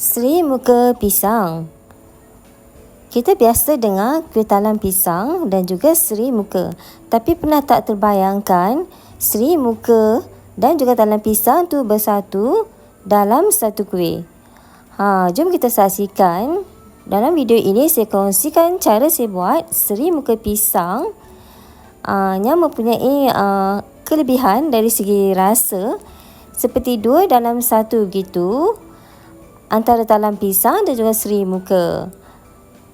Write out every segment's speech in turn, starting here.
Seri muka pisang. Kita biasa dengar kuih talam pisang dan juga seri muka. Tapi pernah tak terbayangkan seri muka dan juga talam pisang tu bersatu dalam satu kuih. Ha, jom kita saksikan. Dalam video ini saya kongsikan cara saya buat seri muka pisang uh, yang mempunyai uh, kelebihan dari segi rasa seperti dua dalam satu gitu antara talam pisang dan juga seri muka.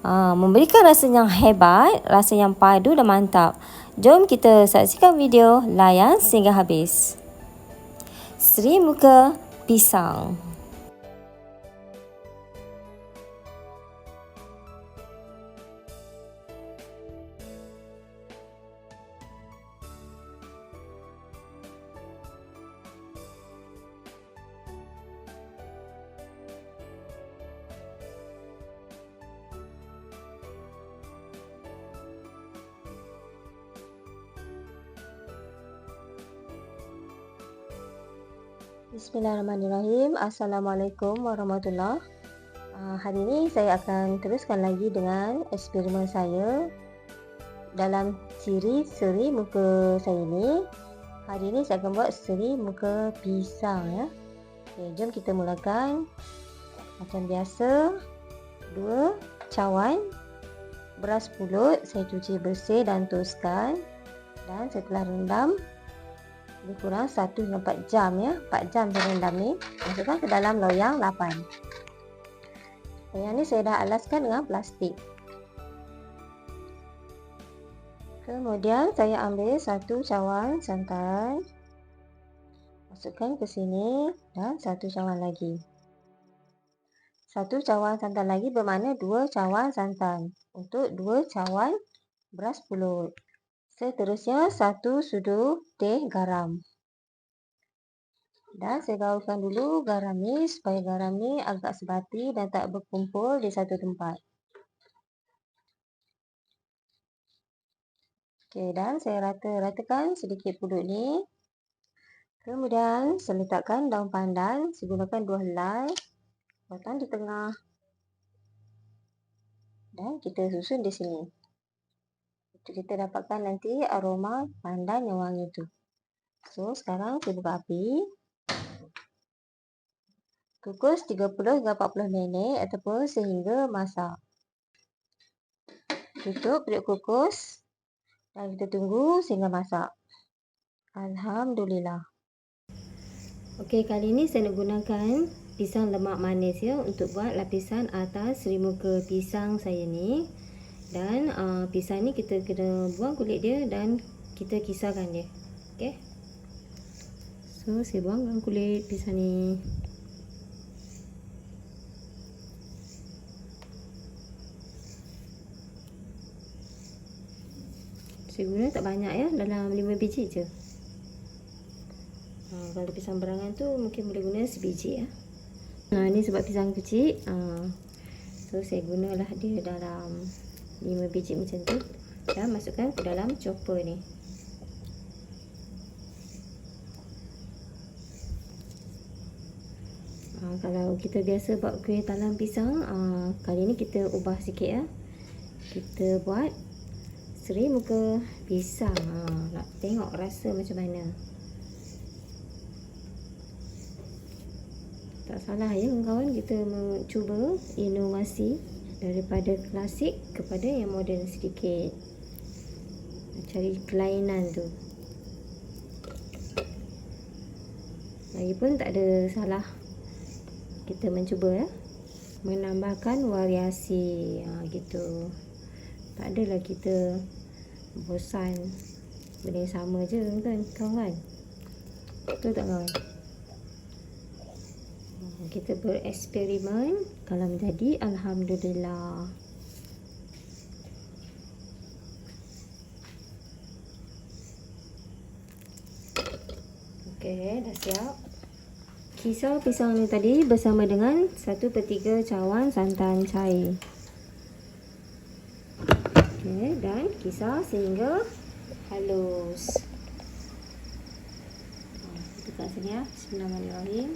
Ha, memberikan rasa yang hebat, rasa yang padu dan mantap. Jom kita saksikan video layan sehingga habis. Seri muka pisang. Bismillahirrahmanirrahim. Assalamualaikum warahmatullahi uh, Hari ini saya akan teruskan lagi dengan eksperimen saya dalam siri seri muka saya ini. Hari ini saya akan buat seri muka pisang ya. Okay, jom kita mulakan. Macam biasa, dua cawan beras pulut saya cuci bersih dan toskan dan setelah rendam lebih kurang 1 hingga 4 jam ya. 4 jam saya rendam ni masukkan ke dalam loyang 8 yang ni saya dah alaskan dengan plastik. Kemudian saya ambil satu cawan santan masukkan ke sini dan satu cawan lagi. Satu cawan santan lagi bermakna dua cawan santan untuk dua cawan beras pulut Seterusnya, satu sudu teh garam. Dan saya gaulkan dulu garam ni supaya garam ni agak sebati dan tak berkumpul di satu tempat. Okey, dan saya rata-ratakan sedikit pulut ni. Kemudian, saya letakkan daun pandan. Saya gunakan dua helai. Potong di tengah. Dan kita susun di sini kita dapatkan nanti aroma pandan yang wangi tu. So, sekarang saya buka api. Kukus 30 hingga 40 minit ataupun sehingga masak. Tutup periuk kukus dan kita tunggu sehingga masak. Alhamdulillah. Okey, kali ini saya nak gunakan pisang lemak manis ya untuk buat lapisan atas serimuka pisang saya ni dan uh, pisang ni kita kena buang kulit dia dan kita kisarkan dia. Okey? So saya buangkan kulit pisang ni. Saya guna tak banyak ya dalam 5 biji je. Uh, kalau pisang berangan tu mungkin boleh guna sebiji ya. Nah, ni sebab pisang kecil. Uh, so, saya gunalah dia dalam 5 biji macam tu dan masukkan ke dalam chopper ni. Ha, kalau kita biasa buat kuih talam pisang ha, kali ni kita ubah sikit ya. Kita buat seri muka pisang. Ha, nak tengok rasa macam mana. Tak salah ya kawan kita mencuba inovasi daripada klasik kepada yang moden sedikit. Cari kelainan tu. Lagipun tak ada salah. Kita mencuba ya. Menambahkan variasi. Ha, gitu. Tak adalah kita bosan. Benda sama je kan kawan betul tak kawan kita bereksperimen. Kalau menjadi alhamdulillah. Okey dah siap? Kisar pisang ni tadi bersama dengan 1 per 3 cawan santan cair. Okey dan kisar sehingga halus sekali ya. Bismillahirrahmanirrahim.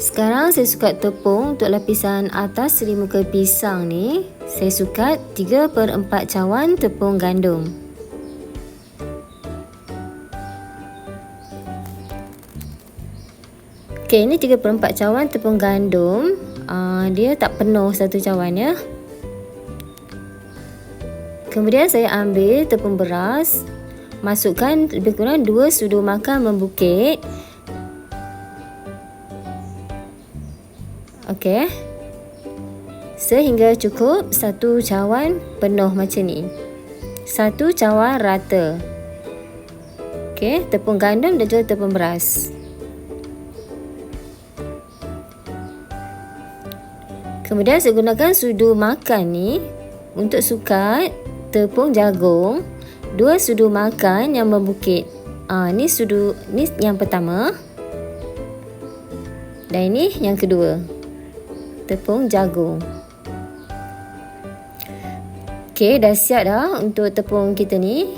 Sekarang saya sukat tepung untuk lapisan atas seri muka pisang ni. Saya sukat 3 per 4 cawan tepung gandum. Okey, ini 3 per 4 cawan tepung gandum. Uh, dia tak penuh satu cawan ya. Kemudian saya ambil tepung beras. Masukkan lebih kurang 2 sudu makan membukit. Okey. Sehingga cukup satu cawan penuh macam ni. Satu cawan rata. Okey, tepung gandum dan juga tepung beras. Kemudian saya gunakan sudu makan ni untuk sukat tepung jagung. Dua sudu makan yang membukit. Ah, ni sudu ni yang pertama. Dan ini yang kedua tepung jagung. Okey, dah siap dah untuk tepung kita ni.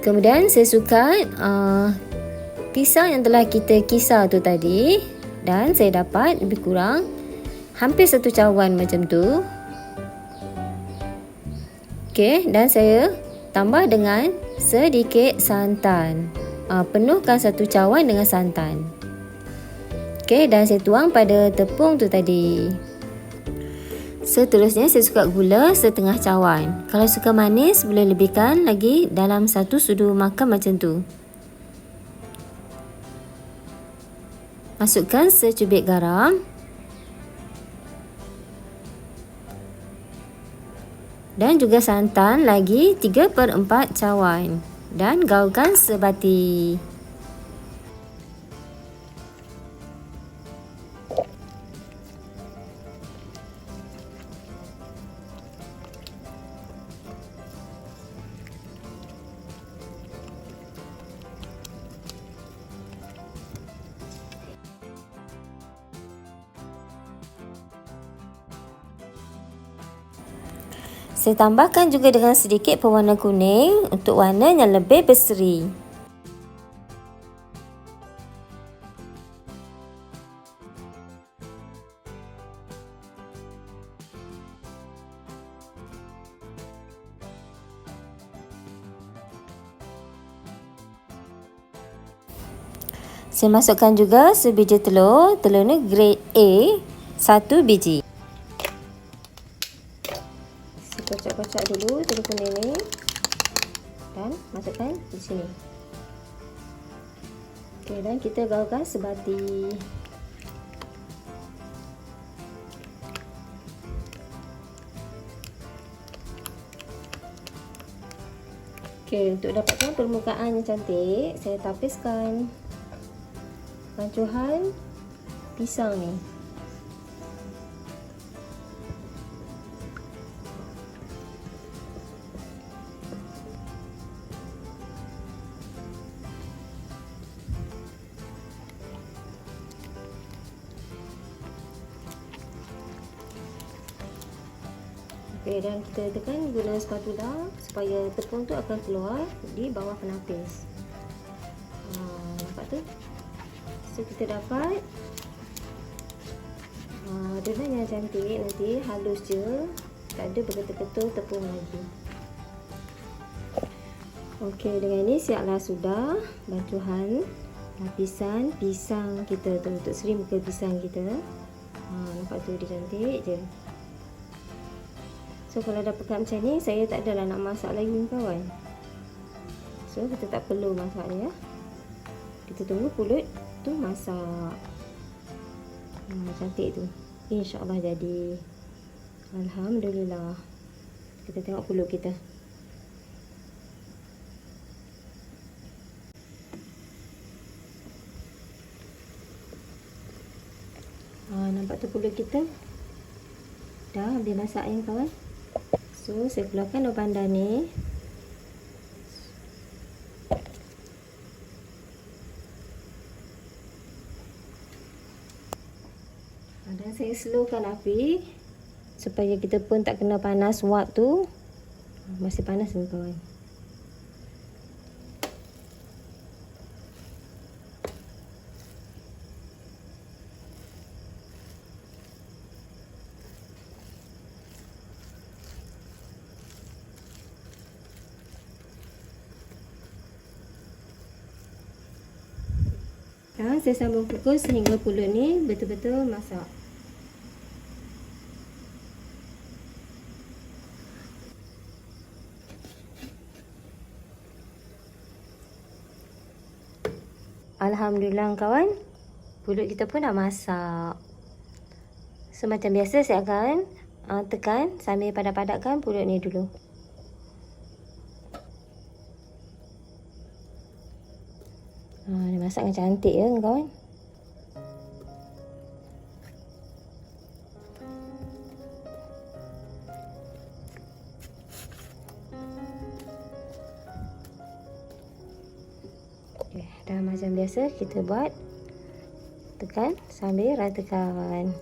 Kemudian saya suka uh, pisang yang telah kita kisar tu tadi dan saya dapat lebih kurang hampir satu cawan macam tu. Okey, dan saya tambah dengan sedikit santan. Uh, penuhkan satu cawan dengan santan. Okey, dan saya tuang pada tepung tu tadi. Seterusnya saya suka gula setengah cawan. Kalau suka manis boleh lebihkan lagi dalam satu sudu makan macam tu. Masukkan secubit garam. Dan juga santan lagi 3 per 4 cawan. Dan gaulkan sebati. Saya tambahkan juga dengan sedikit pewarna kuning untuk warna yang lebih berseri. Saya masukkan juga sebiji telur. Telur ni grade A, satu biji. Kita gaulkan sebati ok untuk dapatkan permukaan yang cantik saya tapiskan pancuhan pisang ni Okay, dan kita tekan guna spatula supaya tepung tu akan keluar di bawah penapis. Ha, nampak tu? So, kita dapat ha, adonan yang cantik nanti halus je. Tak ada bergetul-getul tepung lagi. Okey, dengan ini siaplah sudah bantuan lapisan pisang kita tu untuk seri muka pisang kita. Ha, nampak tu dia cantik je. So kalau dah pekat macam ni Saya tak adalah nak masak lagi kawan. So kita tak perlu masak ni ya Kita tunggu pulut tu masak. Hmm, Cantik tu. InsyaAllah jadi. Alhamdulillah. Kita tengok pulut kita. Ha, nampak tu pulut kita? Dah habis masak yang kawan So, saya keluarkan daun pandan ni. Dan saya slowkan api supaya kita pun tak kena panas wap tu. Masih panas ni kawan. Sekarang saya sambung pukul sehingga pulut ni betul-betul masak. Alhamdulillah kawan. Pulut kita pun dah masak. So macam biasa saya akan uh, tekan sambil padat-padatkan pulut ni dulu. Masak dengan cantik ya kawan. Okay, dah macam biasa kita buat tekan sambil ratakan.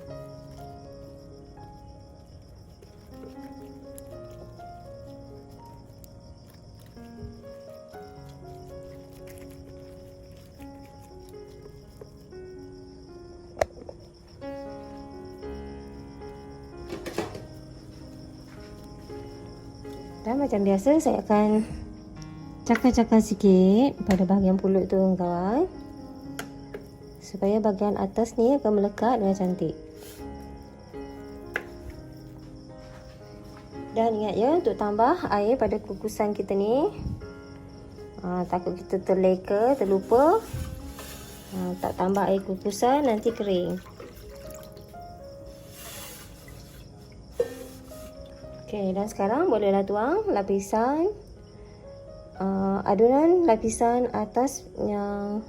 Dan macam biasa saya akan cakar-cakar sikit pada bahagian pulut tu kawan. Supaya bahagian atas ni akan melekat dengan cantik. Dan ingat ya untuk tambah air pada kukusan kita ni. Ha, takut kita terleka, terlupa. Ha, tak tambah air kukusan nanti kering. Okey, dan sekarang bolehlah tuang lapisan uh, adunan lapisan atas yang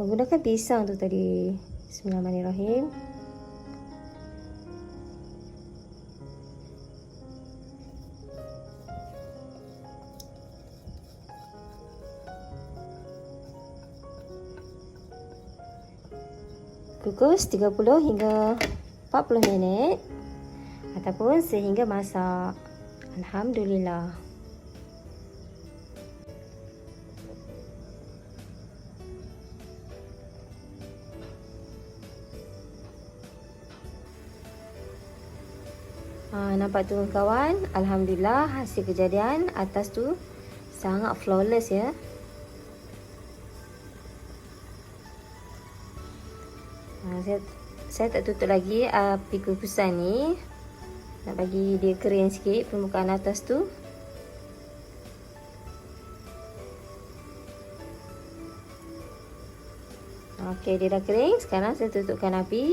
menggunakan pisang tu tadi. Bismillahirrahmanirrahim. Kukus 30 hingga 40 minit ataupun sehingga masak. Alhamdulillah. Ha, nampak tu kawan Alhamdulillah hasil kejadian atas tu sangat flawless ya ha, saya, saya tak tutup lagi api kukusan ni nak bagi dia kering sikit permukaan atas tu. Okey, dia dah kering. Sekarang saya tutupkan api.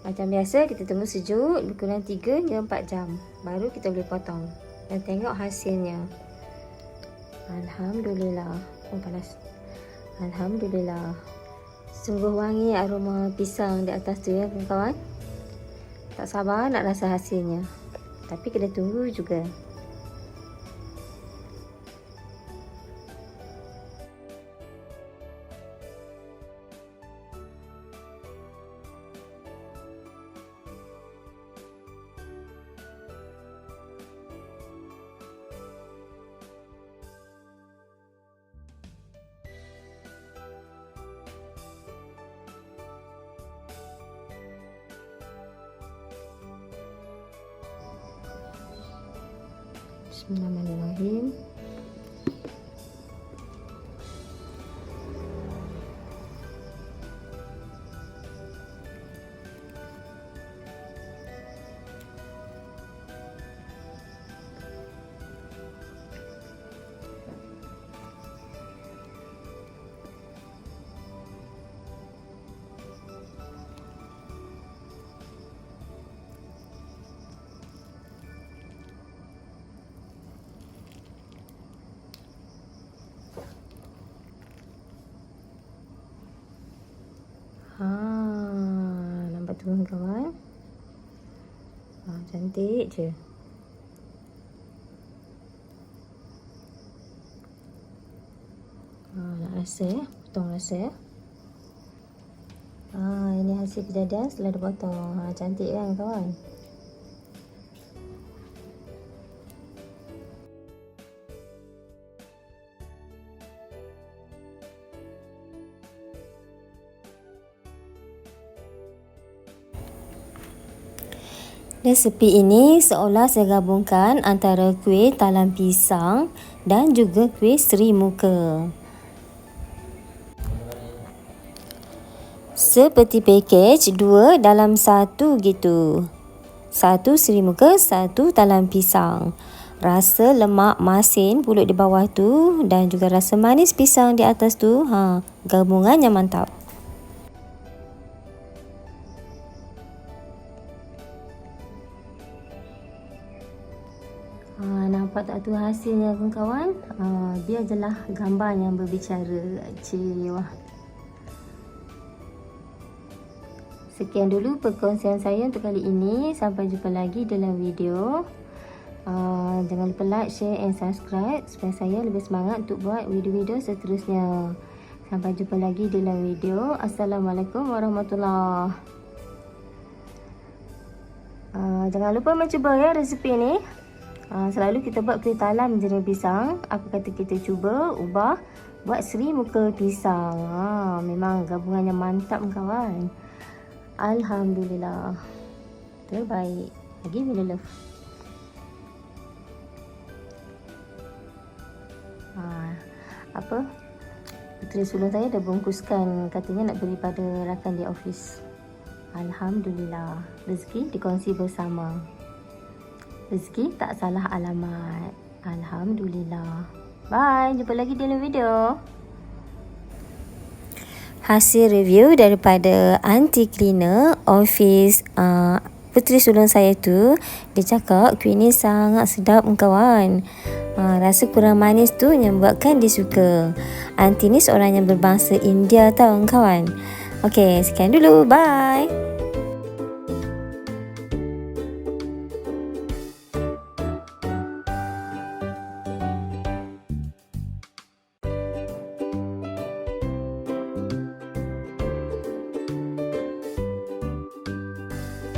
Macam biasa, kita tunggu sejuk lebih kurang 3 hingga 4 jam. Baru kita boleh potong. Dan tengok hasilnya. Alhamdulillah. Oh, panas. Alhamdulillah. Sungguh wangi aroma pisang di atas tu ya, kawan-kawan. Tak sabar nak rasa hasilnya. Tapi kena tunggu juga. Bismillahirrahmanirrahim. Ha, tu kawan. Ha, cantik je. Ha, nak rasa ya. Potong rasa ya. Ha, ini hasil kejadian setelah dipotong. Ha, cantik kan kawan? Resepi ini seolah saya gabungkan antara kuih talam pisang dan juga kuih seri muka. seperti package dua dalam satu gitu. Satu seri muka, satu talam pisang. Rasa lemak masin pulut di bawah tu dan juga rasa manis pisang di atas tu. Ha, gabungannya mantap. Nampak tak tu hasilnya kawan-kawan? Ha, dia adalah gambar yang berbicara. Cik, wah. Sekian dulu perkongsian saya untuk kali ini. Sampai jumpa lagi dalam video. Uh, jangan lupa like, share and subscribe supaya saya lebih semangat untuk buat video-video seterusnya. Sampai jumpa lagi dalam video. Assalamualaikum warahmatullahi uh, Jangan lupa mencuba ya resepi ni. Uh, selalu kita buat kuih talam jenis pisang. Apa kata kita cuba ubah buat seri muka pisang. Ha, memang gabungannya mantap kawan. Alhamdulillah. Terbaik. Lagi bila love. Ha, apa? Puteri sulung saya dah bungkuskan katanya nak beri pada rakan di office. Alhamdulillah. Rezeki dikongsi bersama rezeki tak salah alamat. Alhamdulillah. Bye, jumpa lagi dalam video. Hasil review daripada anti cleaner office uh, puteri sulung saya tu dia cakap kuih ni sangat sedap kawan. Uh, rasa kurang manis tu yang buatkan dia suka. Anti ni seorang yang berbangsa India tau kawan. Okay, sekian dulu. Bye.